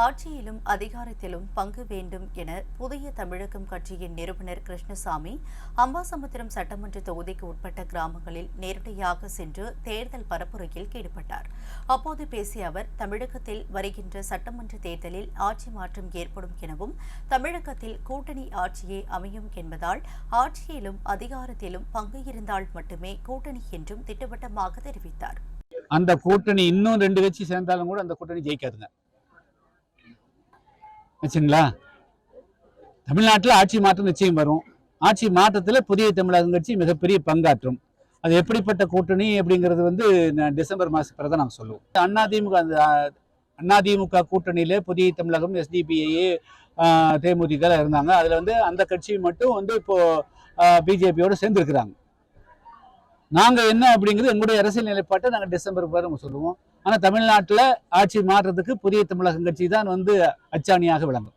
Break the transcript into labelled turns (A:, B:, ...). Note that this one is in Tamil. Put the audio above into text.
A: ஆட்சியிலும் அதிகாரத்திலும் பங்கு வேண்டும் என புதிய தமிழகம் கட்சியின் நிறுவனர் கிருஷ்ணசாமி அம்பாசமுத்திரம் சட்டமன்ற தொகுதிக்கு உட்பட்ட கிராமங்களில் நேரடியாக சென்று தேர்தல் பரப்புரையில் ஈடுபட்டார். அப்போது பேசிய அவர் தமிழகத்தில் வருகின்ற சட்டமன்ற தேர்தலில் ஆட்சி மாற்றம் ஏற்படும் எனவும் தமிழகத்தில் கூட்டணி ஆட்சியே அமையும் என்பதால் ஆட்சியிலும் அதிகாரத்திலும் பங்கு இருந்தால் மட்டுமே கூட்டணி என்றும் திட்டவட்டமாக தெரிவித்தார்.
B: அந்த கூட்டணி இன்னும் ரெண்டு கட்சி சேர்ந்தாலும் கூட அந்த கூட்டணி ஜெயிக்காதுங்க. வச்சுங்களா? தமிழ்நாட்டில் ஆட்சி மாற்றம் நிச்சயம் வரும். ஆட்சி மாற்றத்தில் புதிய தமிழகம் கட்சி மிகப்பெரிய பங்காற்றும். அது எப்படிப்பட்ட கூட்டணி அப்படிங்கிறது வந்து நான் டிசம்பர் மாதம் தான் நாங்கள் சொல்லுவோம். அதிமுக அந்த அதிமுக கூட்டணியில் புதிய தமிழகம் எஸ்டிபிஐ தேமுதிக இருந்தாங்க. அதில் வந்து அந்த கட்சி மட்டும் வந்து இப்போது பிஜேபியோடு சேர்ந்துருக்கிறாங்க. நாங்கள் என்ன அப்படிங்கிறது எங்களுடைய அரசியல் நிலைப்பாட்டை நாங்கள் டிசம்பர் வரை நம்ம சொல்லுவோம். ஆனால் தமிழ்நாட்டில் ஆட்சி மாற்றத்துக்கு புதிய தமிழகம் கட்சி தான் வந்து அச்சாணியாக விளங்கும்.